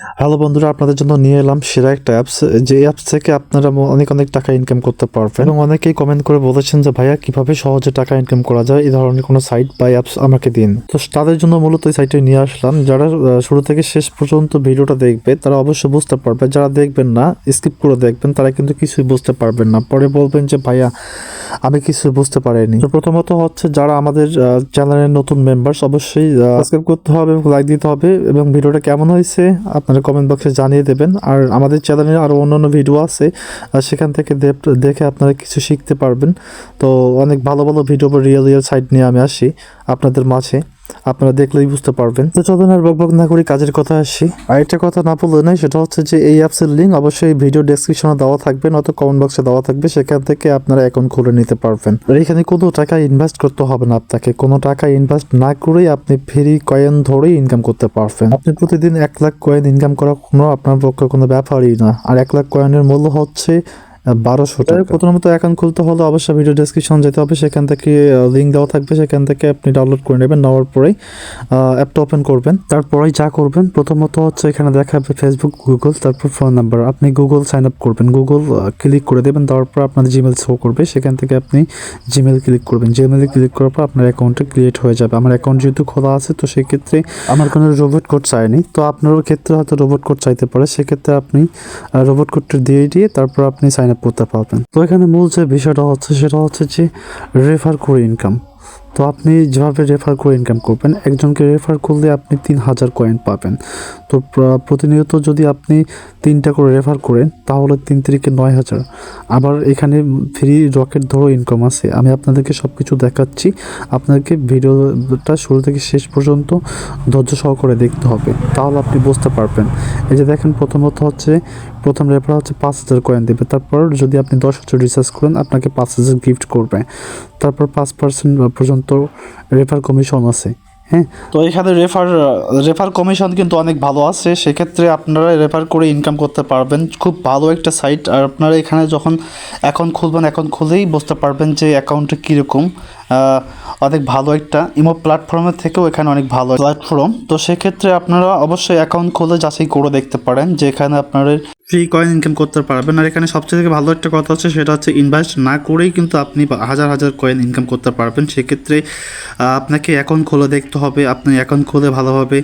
Hello বন্ধুরা, আপনাদের জন্য নিয়ে এলাম সেরা একটা অ্যাপস যে অ্যাপস থেকে আপনারা অনেক অনেক টাকা ইনকাম করতে পারবেন। এবং অনেকেই কমেন্ট করে বলেছেন যে, ভাইয়া, কীভাবে সহজে টাকা ইনকাম করা যায়? এই ধরনের কোনো সাইট বা অ্যাপস আমাকে দিন। তো তাদের জন্য মূলত এই সাইটে নিয়ে আসলাম। যারা শুরু থেকে শেষ পর্যন্ত ভিডিওটা দেখবে, তারা অবশ্যই বুঝতে পারবে। যারা দেখবেন না স্কিপ করে দেখবেন, তারা কিন্তু কিছুই বুঝতে পারবেন না। পরে বলবেন যে, ভাইয়া আমি কিছু বুঝতে পারিনি। তো প্রথমত হচ্ছে যারা আমাদের চ্যানেলের নতুন মেম্বার্স অবশ্যই সাবস্ক্রাইব করতে হবে লাইক দিতে হবে এবং ভিডিওটা কেমন হয়েছে আপনারা কমেন্ট বক্সে জানিয়ে দেবেন। আর আমাদের চ্যানেলে আরও অন্যান্য ভিডিও আছে সেখান থেকে দেখ- দেখে আপনারা কিছু শিখতে পারবেন। তো অনেক ভালো ভালো ভিডিও বা রিয়েল রিয়েল সাইট নিয়ে আমি আসি আপনাদের মাঝে। আপনারা দেখলেই বুঝতে পারবেন। তো চলুন আর বকবক না করি কাজের কথা আসি। আর একটা কথা না বললে নয় সেটা হচ্ছে যে এই অ্যাপসের লিঙ্ক অবশ্যই ভিডিও ডেসক্রিপশনে দেওয়া থাকবে, নয়তো কমেন্ট বক্সে দেওয়া থাকবে, সেখান থেকে আপনারা অ্যাকাউন্ট খুলে নিতে পারবেন। আর এখানে কোনো টাকা ইনভেস্ট করতে হবে না আপনাকে। কোনো টাকা ইনভেস্ট না করেই আপনি ফ্রি কয়েন ধরেই ইনকাম করতে পারবেন। আপনি প্রতিদিন এক লাখ কয়েন ইনকাম করা কোনো আপনার পক্ষে কোনো ব্যাপারই না। আর এক লাখ কয়েনের মূল্য হচ্ছে বারোশো টাকা। প্রথমত অ্যাকাউন্ট খুলতে হলে অবশ্যই ভিডিও ডেসক্রিপশন যেতে হবে। সেখান থেকে লিঙ্ক দেওয়া থাকবে। সেখান থেকে আপনি ডাউনলোড করে নেবেন নেওয়ার পরেই অ্যাপটা ওপেন করবেন। তারপরেই যা করবেন প্রথমত হচ্ছে এখানে দেখাবে ফেসবুক গুগল তারপর ফোন নাম্বার আপনি গুগল সাইন আপ করবেন। গুগল ক্লিক করে দেবেন দেওয়ার পর আপনার জিমেল শো করবে। সেখান থেকে আপনি জিমেল ক্লিক করবেন। জিমেলে ক্লিক করার পর আপনার অ্যাকাউন্টটা ক্রিয়েট হয়ে যাবে। আমার অ্যাকাউন্ট যেহেতু খোলা আছে তো সেক্ষেত্রে আমার কোনো রোবট কোড চাইনি তো আপনার ক্ষেত্রে হয়তো রোবট কোড চাইতে পারে। সেক্ষেত্রে আপনি রোবট কোডটা দিয়ে দিয়ে তারপর আপনি সাইন আপ করতে পারবেন। তো এখানে মূল যে বিষয়টা হচ্ছে সেটা হচ্ছে যে রেফার করে ইনকাম তো আপনি যেভাবে রেফার করে ইনকাম করবেন, একজনকে রেফার করলে আপনি তিন হাজার কয়েন পাবেন। তো প্রতিনিয়ত যদি আপনি তিনটা করে রেফার করেন, তাহলে তিন তারিখে নয় হাজার। আবার এখানে ফ্রি রকেট ধরো ইনকাম আছে, আমি আপনাদেরকে সব কিছু দেখাচ্ছি। আপনাদেরকে ভিডিওটা শুরু থেকে শেষ পর্যন্ত ধৈর্য সহকারে দেখতে হবে, তাহলে আপনি বুঝতে পারবেন। এই যে দেখেন, প্রথমত হচ্ছে, প্রথম রেফার হচ্ছে পাঁচ হাজার কয়েন দেবে, তারপর যদি আপনি দশ হাজার রিচার্জ করেন, আপনাকে পাঁচ হাজার গিফট করবে। তারপর পাঁচ পার্সেন্ট পর্যন্ত রেফার কমিশন আছে হ্যাঁ? তো এখানে রেফার রেফার কমিশন কিন্তু অনেক ভালো আছে, সেক্ষেত্রে আপনারা রেফার করে ইনকাম করতে পারবেন। খুব ভালো একটা সাইট আর আপনারা এখানে যখন অ্যাকাউন্ট খুলবেন অ্যাকাউন্ট খুলেই বুঝতে পারবেন যে অ্যাকাউন্টটা কীরকম। অনেক ভালো একটা ইমো প্ল্যাটফর্মের থেকেও এখানে অনেক ভালো প্ল্যাটফর্ম তো সেক্ষেত্রে আপনারা অবশ্যই অ্যাকাউন্ট খুলে যাচাই করে দেখতে পারেন যে এখানে আপনারা ফ্রি কয়েন ইনকাম করতে পারবেন। আর এখানে সবচেয়ে ভালো একটা কথা হচ্ছে সেটা হচ্ছে ইনভেস্ট না করেই কিন্তু আপনি হাজার হাজার কয়েন ইনকাম করতে পারবেন। সেক্ষেত্রে আপনাকে অ্যাকাউন্ট খুলে দেখতে হবে। আপনি অ্যাকাউন্ট খুলে ভালোভাবে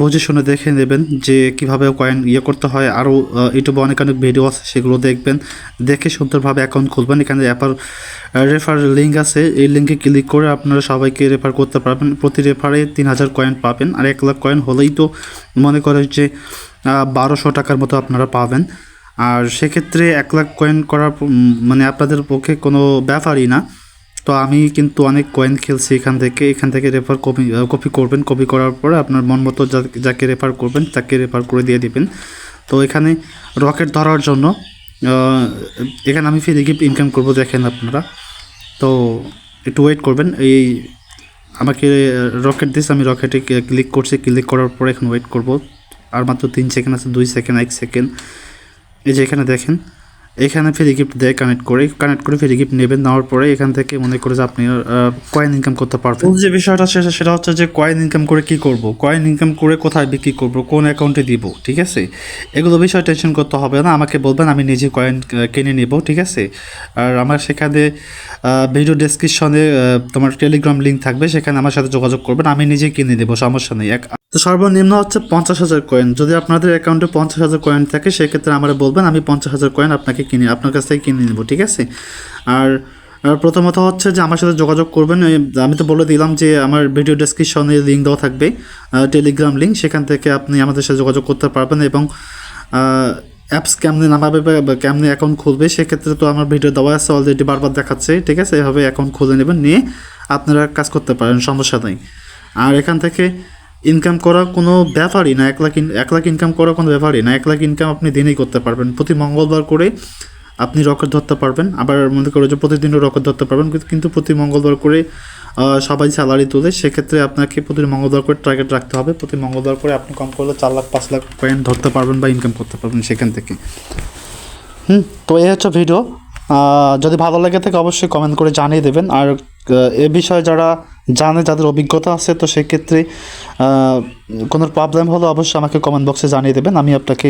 বুঝে শুনে দেখে নেবেন যে কীভাবে কয়েন ইয়ে করতে হয়। আরও ইউটিউবে অনেক অনেক ভিডিও আছে, সেগুলো দেখবেন। দেখে সুন্দরভাবে অ্যাকাউন্ট খুলবেন। এখানে অ্যাপার রেফার লিঙ্ক আছে। এই লিঙ্কে ক্লিক করে আপনারা সবাইকে রেফার করতে পারবেন। প্রতি রেফারে তিন হাজার কয়েন পাবেন আর এক লাখ কয়েন হলেই তো মনে করে যে বারোশো টাকার মতো আপনারা পাবেন। আর সেক্ষেত্রে এক লাখ কয়েন করার মানে আপনাদের পক্ষে কোনো ব্যাপারই না। তো আমি কিন্তু অনেক কয়েন খেলছি এখান থেকে এখান থেকে রেফার কপি কপি করবেন। কপি করার পরে আপনার মন মতো যাকে রেফার করবেন, তাকে রেফার করে দিয়ে দিবেন। তো এখানে রকেট ধরার জন্য এখানে আমি ফ্রি গিফট ইনকাম করব দেখেন আপনারা। তো একটু ওয়েট করবেন। এই আমাকে রকেট দিস, আমি রকেটে ক্লিক করছি ক্লিক করার পরে এখন ওয়েট করব। আর মাত্র তিন সেকেন্ড আছে, দুই সেকেন্ড এক সেকেন্ড এই যে এখানে দেখেন এখানে ফ্রি গিফট দেয় কানেক্ট করে কানেক্ট করে ফ্রি গিফট নেবেন, নেওয়ার পরে এখান থেকে মনে করে যে আপনি কয়েন ইনকাম করতে পারবেন। যে বিষয়টা সেটা সেটা হচ্ছে যে কয়েন ইনকাম করে কি করব? কয়েন ইনকাম করে কোথায় বিক্রি করব? কোন অ্যাকাউন্টে দিব? ঠিক আছে? এগুলো বিষয় টেনশন করতে হবে না। আমাকে বলবেন, আমি নিজে কয়েন কিনে নেব, ঠিক আছে? আর আমার সেখানে ভিডিও ডেসক্রিপশনে তোমার টেলিগ্রাম লিঙ্ক থাকবে, সেখানে আমার সাথে যোগাযোগ করবেন। আমি নিজে কিনে দেবো সমস্যা নেই। এক তো সর্বনিম্ন হচ্ছে পঞ্চাশ হাজার কয়েন যদি আপনাদের অ্যাকাউন্টে পঞ্চাশ হাজার কয়েন থাকে, সেক্ষেত্রে আমার বলবেন, আমি পঞ্চাশ হাজার কয়েন আপনাকে কিনে, আপনার কাছ থেকে কিনে নেব, ঠিক আছে? আর প্রথমত হচ্ছে যে আমার সাথে যোগাযোগ করবেন আমি তো বলে দিলাম যে আমার ভিডিও ডেসক্রিপশনে লিঙ্ক দেওয়া থাকবে টেলিগ্রাম লিঙ্ক সেখান থেকে আপনি আমাদের সাথে যোগাযোগ করতে পারবেন এবং অ্যাপস কেমনে নামাবে বা কেমনে অ্যাকাউন্ট খুলবে, সেক্ষেত্রে তো আমার ভিডিও দেওয়া আছে অলরেডি বারবার দেখাচ্ছে, ঠিক আছে? এভাবে অ্যাকাউন্ট খুলে নেবেন, নিয়ে আপনারা কাজ করতে পারেন, সমস্যা নেই। আর এখান থেকে ইনকাম করা কোনো ব্যাপারই না, এক লাখ এক লাখ ইনকাম করা কোনো ব্যাপারই না, এক লাখ ইনকাম আপনি দিনেই করতে পারবেন। প্রতি মঙ্গলবার করে আপনি রকেট ধরতে পারবেন, আবার মনে করো যে প্রতিদিনও রকেট ধরতে পারবেন কিন্তু- প্রতি মঙ্গলবার করে সবাই স্যালারি তোলে, সেক্ষেত্রে আপনাকে প্রতি মঙ্গলবার করে টার্গেট রাখতে হবে। প্রতি মঙ্গলবার করে আপনি কম করলে চার লাখ, পাঁচ লাখ কয়েন ধরতে পারবেন বা ইনকাম করতে পারবেন সেখান থেকে। হুম, তো এই হচ্ছে ভিডিও যদি ভালো লেগে থাকে অবশ্যই কমেন্ট করে জানিয়ে দেবেন। আর এ বিষয়ে যারা জানে, যাদের অভিজ্ঞতা আছে, তো সেক্ষেত্রে কোনো প্রবলেম হলে অবশ্যই আমাকে কমেন্ট বক্সে জানিয়ে দেবেন। আমি আপনাকে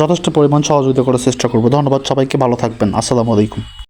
যথেষ্ট পরিমাণ সহযোগিতা করার চেষ্টা করব। ধন্যবাদ সবাইকে, ভালো থাকবেন। আসসালামু আলাইকুম।